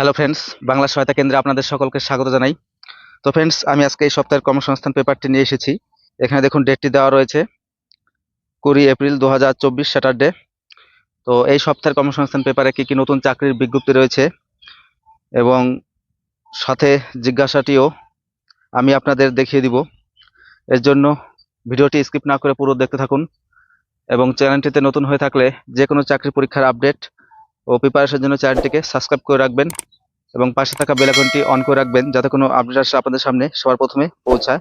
Hello friends Bangla সহায়তা কেন্দ্রে আপনাদের সকলকে স্বাগত জানাই। তো ফ্রেন্ডস আমি আজকে এই সপ্তাহের কর্মসংস্থান পেপারটি নিয়ে এসেছি। এখানে দেখুন ডেটটি দেওয়া রয়েছে কুড়ি এপ্রিল দু হাজার চব্বিশ স্যাটারডে তো এই সপ্তাহের কর্মসংস্থান পেপারে কি কি নতুন চাকরির বিজ্ঞপ্তি রয়েছে? এবং সাথে জিজ্ঞাসাটিও আমি আপনাদের দেখিয়ে দিব। এর জন্য ভিডিওটি স্কিপ না করে পুরো দেখতে থাকুন। এবং চ্যানেলটিতে নতুন হয়ে থাকলে যে কোনো চাকরি পরীক্ষার আপডেট ও প্রিপারেশনের জন্য চ্যানেলটিকে সাবস্ক্রাইব করে রাখবেন এবং পাশে থাকা বেল আইকনটি অন করে রাখবেন যাতে কোনো আপডেট আসলে আপনাদের সামনে সবার প্রথমে পৌঁছায়।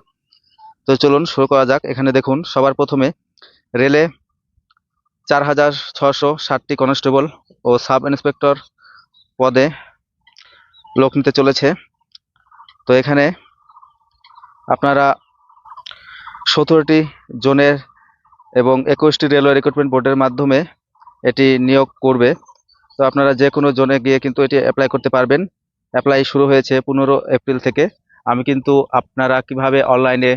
তো চলুন শুরু করা যাক। এখানে দেখুন, সবার প্রথমে রেলে চার হাজার ছশো ষাটটি কনস্টেবল ও সাব ইন্সপেক্টর পদে লোক নিতে চলেছে। তো এখানে আপনারা সতেরোটি জোনের এবং একুশটি রেলওয়ে রিক্রুটমেন্ট বোর্ডের মাধ্যমে এটি নিয়োগ করবে। তো আপনারা যে কোনো জোনে গিয়ে কিন্তু এটি অ্যাপ্লাই করতে পারবেন। অ্যাপ্লাই শুরু হয়েছে পনেরো এপ্রিল থেকে। আমি কিন্তু আপনারা কীভাবে অনলাইনে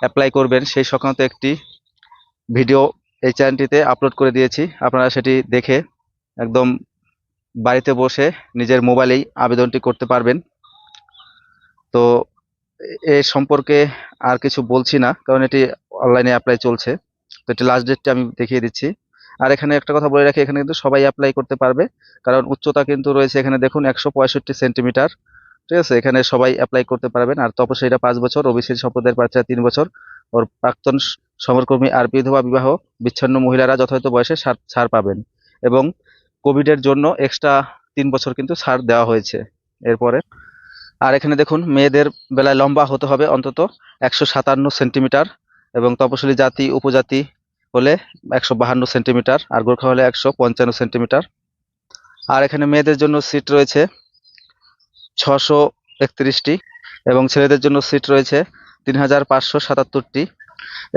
অ্যাপ্লাই করবেন সেই সংক্রান্ত একটি ভিডিও এই চ্যানেলটিতে আপলোড করে দিয়েছি। আপনারা সেটি দেখে একদম বাড়িতে বসে নিজের মোবাইলেই আবেদনটি করতে পারবেন। তো এ সম্পর্কে আর কিছু বলছি না, কারণ এটি অনলাইনে অ্যাপ্লাই চলছে। তো এটি লাস্ট ডেটটি আমি দেখিয়ে দিচ্ছি। আর এখানে একটা কথা বলে রাখি, এখানে কিন্তু সবাই অ্যাপ্লাই করতে পারবে। কারণ উচ্চতা কিন্তু রয়েছে এখানে দেখুন একশো পঁয়ষট্টি সেন্টিমিটার ঠিক আছে? এখানে সবাই অ্যাপ্লাই করতে পারবেন। আর তপশিলীরা পাঁচ বছর ওবিসি সম্প্রদায়ের প্রার্থীরা তিন বছর। ওর প্রাক্তন সমরকর্মী আর বিধবা বিবাহ, বিচ্ছিন্ন মহিলারা যথাযথ বয়সে ছাড় ছাড় পাবেন। এবং কোভিডের জন্য এক্সট্রা তিন বছর কিন্তু ছাড় দেওয়া হয়েছে এরপরে। আর এখানে দেখুন মেয়েদের বেলায় লম্বা হতে হবে অন্তত একশো সাতান্ন সেন্টিমিটার এবং তপশিলি জাতি, উপজাতি হলে একশো বাহান্ন সেন্টিমিটার, আর গোর্খা হলে একশো পঞ্চান্ন সেন্টিমিটার। আর এখানে মেয়েদের জন্য সিট রয়েছে ছশো একত্রিশটি এবং ছেলেদের জন্য সিট রয়েছে তিন হাজার পাঁচশো সাতাত্তরটি।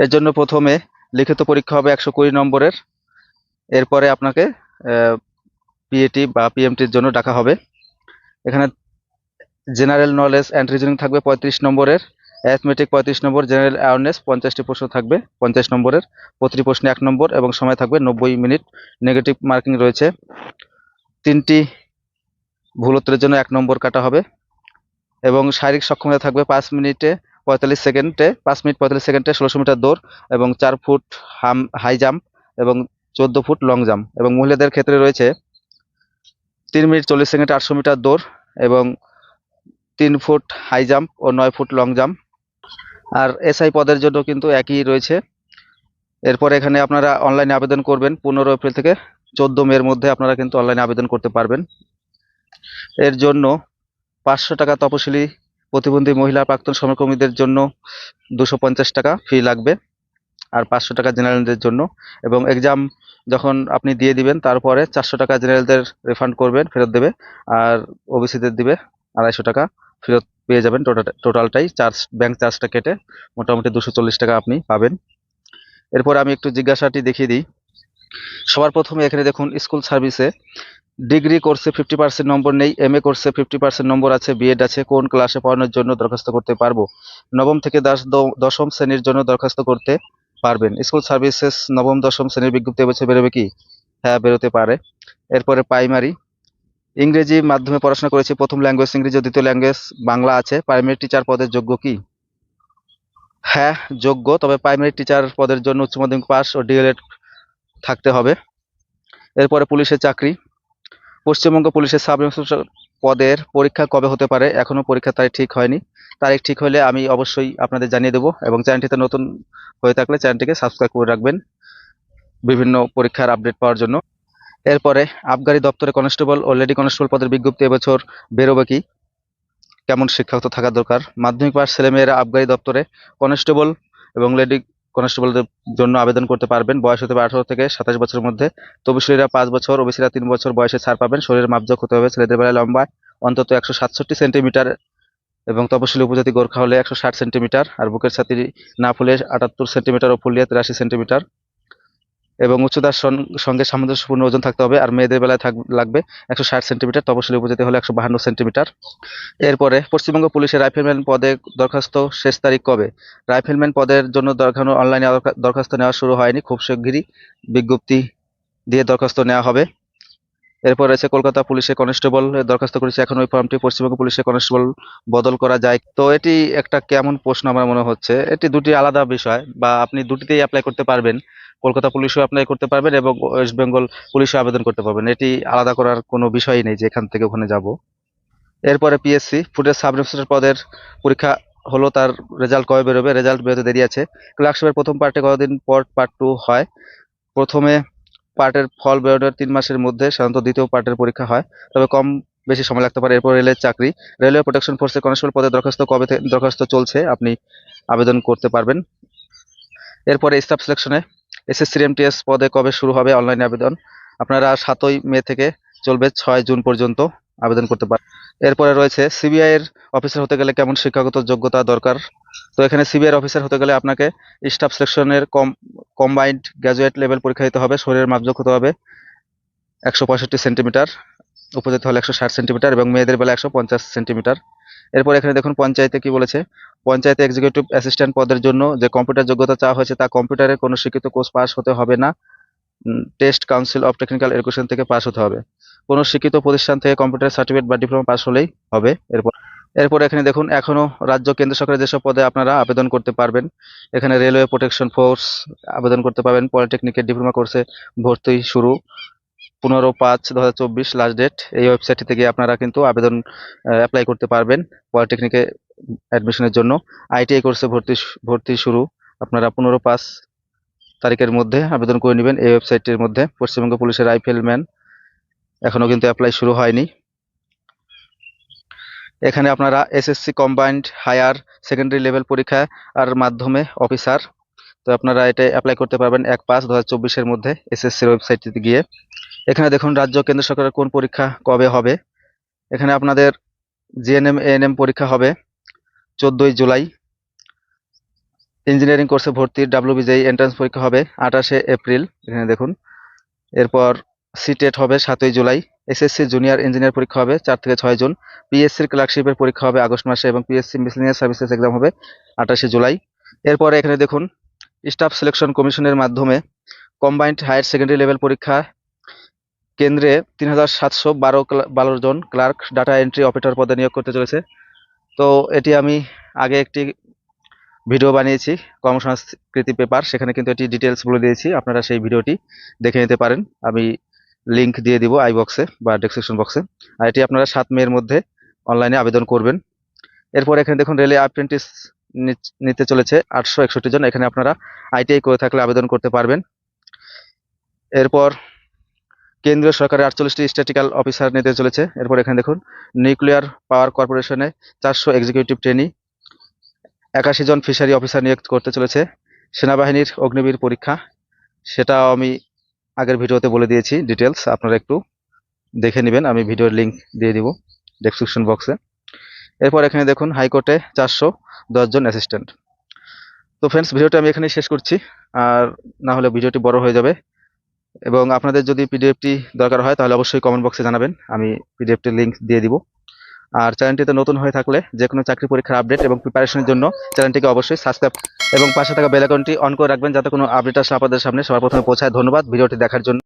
এর জন্য প্রথমে লিখিত পরীক্ষা হবে একশো কুড়ি নম্বরের। এরপরে আপনাকে পিএটি বা পিএমটির জন্য ডাকা হবে। এখানে জেনারেল নলেজ অ্যান্ড রিজনিং থাকবে পঁয়ত্রিশ নম্বরের। অ্যাথমেটিক পঁয়ত্রিশ নম্বর জেনারেল অ্যাওয়ারনেস পঞ্চাশটি প্রশ্ন থাকবে। পঞ্চাশ নম্বরের প্রতিটি প্রশ্নে এক নম্বর এবং সময় থাকবে নব্বই মিনিট। নেগেটিভ মার্কিং রয়েছে। তিনটি ভুল উত্তরের জন্য এক নম্বর কাটা হবে এবং শারীরিক সক্ষমতা থাকবে পাঁচ মিনিটে পঁয়তাল্লিশ সেকেন্ডে, পাঁচ মিনিট পঁয়তাল্লিশ সেকেন্ডে ষোলোশো মিটার দৌড় এবং চার ফুট হাম হাই জাম্প এবং চোদ্দ ফুট লং জাম্প এবং মহিলাদের ক্ষেত্রে রয়েছে তিন মিনিট চল্লিশ সেকেন্ডে আটশো মিটার দৌড় এবং তিন ফুট হাই জাম্প ও নয় ফুট লং জাম্প আর এসআই পদের জন্য কিন্তু একই রয়েছে। এরপর এখানে আপনারা অনলাইনে আবেদন করবেন। পনেরো এপ্রিল থেকে চোদ্দ মের মধ্যে আপনারা কিন্তু অনলাইনে আবেদন করতে পারবেন। এর জন্য পাঁচশো টাকা তপশিলি প্রতিবন্ধী মহিলা প্রাক্তন সমকর্মীদের জন্য দুশো পঞ্চাশ টাকা ফি লাগবে। আর পাঁচশো টাকা জেনারেলদের জন্য এবং এক্সাম যখন আপনি দিয়ে দিবেন, তারপরে চারশো টাকা জেনারেলদের রিফান্ড করবেন, ফেরত দেবে। আর ওবিসিদের দিবে আড়াইশো টাকা ফেরত পেয়ে যাবেন টোটাল টোটালটাই চার্জ ব্যাংক চার্জটা কেটে মোটামুটি দুশো টাকা আপনি পাবেন। এরপর আমি একটু জিজ্ঞাসাটি দেখিয়ে দিই। সবার প্রথমে এখানে দেখুন স্কুল সার্ভিসে ডিগ্রি কোর্সে ফিফটি পার্সেন্ট নম্বর নেই এম এ কোর্সে ফিফটি পার্সেন্ট নম্বর আছে বিএড আছে, কোন ক্লাসে পড়ানোর জন্য দরখাস্ত করতে পারব? নবম থেকে দশ দশম শ্রেণির জন্য দরখাস্ত করতে পারবেন। স্কুল সার্ভিসেস নবম, দশম শ্রেণির বিজ্ঞপ্তি এবছর বেরোবে কি? হ্যাঁ বেরোতে পারে। এরপরে প্রাইমারি ইংরেজি মাধ্যমে পড়াশোনা করেছি, প্রথম ল্যাঙ্গুয়েজ ইংরেজি, দ্বিতীয় ল্যাঙ্গুয়েজ বাংলা আছে। প্রাইমারি টিচার পদের যোগ্য কি? হ্যাঁ যোগ্য, তবে প্রাইমারি টিচার পদের জন্য উচ্চ মাধ্যমিক পাস ও ডিএলএড থাকতে হবে। এরপরে পুলিশের চাকরি। পশ্চিমবঙ্গ পুলিশের সাব ইন্সপেক্টর পদের পরীক্ষা কবে হতে পারে? এখনও পরীক্ষার তারিখ ঠিক হয়নি। তারিখ ঠিক হলে আমি অবশ্যই আপনাদের জানিয়ে দেবো এবং চ্যানেলটিতে নতুন হয়ে থাকলে চ্যানেলটিকে সাবস্ক্রাইব করে রাখবেন বিভিন্ন পরীক্ষার আপডেট পাওয়ার জন্য। এরপরে আবগারি দপ্তরে কনস্টেবল ও লেডি কনস্টেবল পদের বিজ্ঞপ্তি এবছর বেরোবে কি? কেমন শিক্ষাগত থাকা দরকার? মাধ্যমিক পাস ছেলেমেয়েরা আবগারি দপ্তরে কনস্টেবল এবং লেডি কনস্টেবলদের জন্য আবেদন করতে পারবেন। বয়স হতে হবে আঠারো থেকে সাতাশ বছরের মধ্যে। তবিশলীরা পাঁচ বছর, ওবিসিরা তিন বছর বয়সে ছাড় পাবেন। শরীরের মাপজোক হতে হবে। ছেলেদের বেলায় লম্বা, অন্তত একশো সাতষট্টি সেন্টিমিটার এবং তপশিলি উপজাতি গোর্খা হলে একশো ষাট সেন্টিমিটার আর বুকের ছাতি না ফুলে আটাত্তর সেন্টিমিটার ও ফুলিয়ে তিরাশি সেন্টিমিটার। এবং উচ্চতার সঙ্গে সামঞ্জস্যপূর্ণ ওজন থাকতে হবে। আর মেয়েদের বেলায় থাক, লাগবে একশো ষাট সেন্টিমিটার তপশিলি উপজাতি হলে একশো বাহান্ন সেন্টিমিটার। এরপরে পশ্চিমবঙ্গ পুলিশের রাইফেলম্যান পদে দরখাস্ত শেষ তারিখ কবে? রাইফেলম্যান পদের জন্য দরখানো, অনলাইনে দরখাস্ত নেওয়া শুরু হয়নি। খুব শিগগিরই বিজ্ঞপ্তি দিয়ে দরখাস্ত নেওয়া হবে। এরপর রয়েছে কলকাতা পুলিশে কনস্টেবল দরখাস্ত করেছে এখন ওই ফর্মটি, পশ্চিমবঙ্গ পুলিশে কনস্টেবল বদল করা যায়। তো এটি একটা কেমন প্রশ্ন আমার মনে হচ্ছে? এটি দুটি আলাদা বিষয় বা আপনি দুটিতেই অ্যাপ্লাই করতে পারবেন। কলকাতা পুলিশও অ্যাপ্লাই করতে পারবেন এবং ওয়েস্ট বেঙ্গল পুলিশও আবেদন করতে পারবেন। এটি আলাদা করার কোনো বিষয়ই নেই যে এখান থেকে ওখানে যাব। এরপরে পিএসসি ফুডের সাব ইন্সপেক্টর পদের পরীক্ষা হলো, তার রেজাল্ট কবে বেরোবে? রেজাল্ট বেরোতে দেরি আছে। ক্লার্কশিপের প্রথম পার্টে কতদিন পর পার্ট টু হয়? প্রথমে পার্টের ফল বেরোনোর তিন মাসের মধ্যে সাধারণত দ্বিতীয় পার্টের পরীক্ষা হয়। তবে কম বেশি সময় লাগতে পারে। এরপর রেলের চাকরি। রেলওয়ে প্রোটেকশন ফোর্সে কনস্টেবল পদে দরখাস্ত কবে দরখাস্ত চলছে আপনি আবেদন করতে পারবেন। এরপরে স্টাফ সিলেকশনে এসএসসি এমটিএস পদে কবে শুরু হবে অনলাইন আবেদন? আপনারা সাতই মে থেকে চলবে ছয় জুন পর্যন্ত আবেদন করতে পারেন এরপরে রয়েছে সিবিআই এর অফিসার হতে গেলে কেমন শিক্ষাগত যোগ্যতা দরকার? তো এখানে সিবিআর অফিসার হতে গেলে আপনাকে স্টাফ সিলেকশনের কম কম্বাইন্ড গ্র্যাজুয়েট লেভেল পরীক্ষা দিতে হবে, শরীরের মাপযোগ হতে হবে একশো পঁয়ষট্টি সেন্টিমিটার উপজাতি হলে একশো ষাট সেন্টিমিটার এবং মেয়েদের বেলা একশো পঞ্চাশ সেন্টিমিটার এরপর এখানে দেখুন পঞ্চায়েতে কি বলেছে, পঞ্চায়েতে এক্সিকিউটিভ অ্যাসিস্ট্যান্ট পদের জন্য যে কম্পিউটার যোগ্যতা চাওয়া হয়েছে তা কম্পিউটারে কোনো শিক্ষিত কোর্স পাস হতে হবে না। Test council of technical education থেকে পাস হতে হবে। কোনো শিক্ষিত প্রতিষ্ঠান থেকে কম্পিউটার সার্টিফিকেট বা ডিপ্লোমা পাস হলেই হবে। এরপর এরপর এখানে দেখুন, এখনও রাজ্য কেন্দ্র সরকারের যেসব পদে আপনারা আবেদন করতে পারবেন, এখানে রেলওয়ে প্রোটেকশন ফোর্স আবেদন করতে পারবেন, পলিটেকনিকের ডিপ্লোমা কোর্সে ভর্তি শুরু, পনেরো পাঁচ দু হাজার চব্বিশ লাস্ট ডেট এই ওয়েবসাইটটি থেকে আপনারা কিন্তু আবেদন অ্যাপ্লাই করতে পারবেন পলিটেকনিকে অ্যাডমিশনের জন্য। আইটিআই কোর্সে ভর্তি ভর্তি শুরু, আপনারা পনেরো পাঁচ তারিখের মধ্যে আবেদন করে নেবেন এই ওয়েবসাইটটির মধ্যে। পশ্চিমবঙ্গ পুলিশের রাইফেলম্যান, এখনও কিন্তু অ্যাপ্লাই শুরু হয়নি। এখানে আপনারা SSC combined higher secondary level পরীক্ষা আর মাধ্যমে অফিসার তো আপনারা এটা অ্যাপ্লাই করতে পারবেন এক পাঁচ দু হাজার মধ্যে এসএসসির ওয়েবসাইটটিতে গিয়ে। এখানে দেখুন রাজ্য কেন্দ্র সরকারের কোন পরীক্ষা কবে হবে। এখানে আপনাদের জিএনএম এএনএম পরীক্ষা হবে চোদ্দোই জুলাই। ইঞ্জিনিয়ারিং কোর্সে ভর্তির ডাব্লিউবিজেই এন্ট্রান্স পরীক্ষা হবে আঠাশে এপ্রিল। এখানে দেখুন। এরপর সিটেট হবে সাতই জুলাই। এসএসসি জুনিয়র ইঞ্জিনিয়ার পরীক্ষা হবে চার থেকে ছয় জুন। পিএসসির ক্লার্কশিপের পরীক্ষা হবে আগস্ট মাসে এবং পিএসসি মিসলিনিয়াস সার্ভিসেস এক্সাম হবে আঠাশে জুলাই। এরপরে এখানে দেখুন স্টাফ সিলেকশন কমিশনের মাধ্যমে কম্বাইন্ড হায়ার সেকেন্ডারি লেভেল পরীক্ষা। কেন্দ্রে তিন হাজার সাতশো বারো বারো জন ক্লার্ক ডাটা এন্ট্রি অপারেটর পদে নিয়োগ করতে চলেছে। তো এটি আমি আগে একটি ভিডিও বানিয়েছি, কর্মসংস্কৃতি পেপার সেখানে কিন্তু এটি ডিটেলস বলে দিয়েছি। আপনারা সেই ভিডিওটি দেখে নিতে পারেন। আমি লিংক দিয়ে দিব আই বক্সে বা ডেসক্রিপশন বক্সে আর এটি আপনারা সাত মেয়ের মধ্যে অনলাইনে আবেদন করবেন। এরপর এখানে দেখুন রেলে অ্যাপ্রেন্টিস নিতে চলেছে আটশো একষট্টি জন। এখানে আপনারা আইটিআই করে থাকলে আবেদন করতে পারবেন। এরপর কেন্দ্রীয় সরকারের আটচল্লিশটি স্ট্যাটিক্যাল অফিসার নিতে চলেছে। এরপর এখানে দেখুন নিউক্লিয়ার পাওয়ার কর্পোরেশনে চারশো এক্সিকিউটিভ ট্রেনি একাশি জন ফিশারি অফিসার নিয়োগ করতে চলেছে। সেনাবাহিনীর অগ্নিবীর পরীক্ষা, সেটাও আমি আগের ভিডিওতে বলে দিয়েছি ডিটেলস আপনারা একটু দেখে নেবেন, আমি ভিডিওর লিংক দিয়ে দিব ডেসক্রিপশন বক্সে এরপর এখানে দেখুন হাইকোর্টে চারশো দশজন অ্যাসিস্ট্যান্ট তো ফ্রেন্ডস ভিডিওটা আমি এখানেই শেষ করছি, আর না হলে ভিডিওটি বড় হয়ে যাবে। এবং আপনাদের যদি পিডিএফটি দরকার হয়, তাহলে অবশ্যই কমেন্ট বক্সে জানাবেন, আমি পিডিএফটির লিঙ্ক দিয়ে দিব। আর চ্যানেলটিতে নতুন হয়ে থাকলে যে কোনো চাকরি পরীক্ষার আপডেট এবং প্রিপারেশনের জন্য চ্যানেলটিকে অবশ্যই সাবস্ক্রাইব এবং পাশে থাকা বেলাকনটি অন করে রাখবেন যাতে কোনো আপডেট আসলে আপনাদের সামনে সবার প্রথমে পৌঁছায়। ধন্যবাদ, ভিডিওটি দেখার জন্য।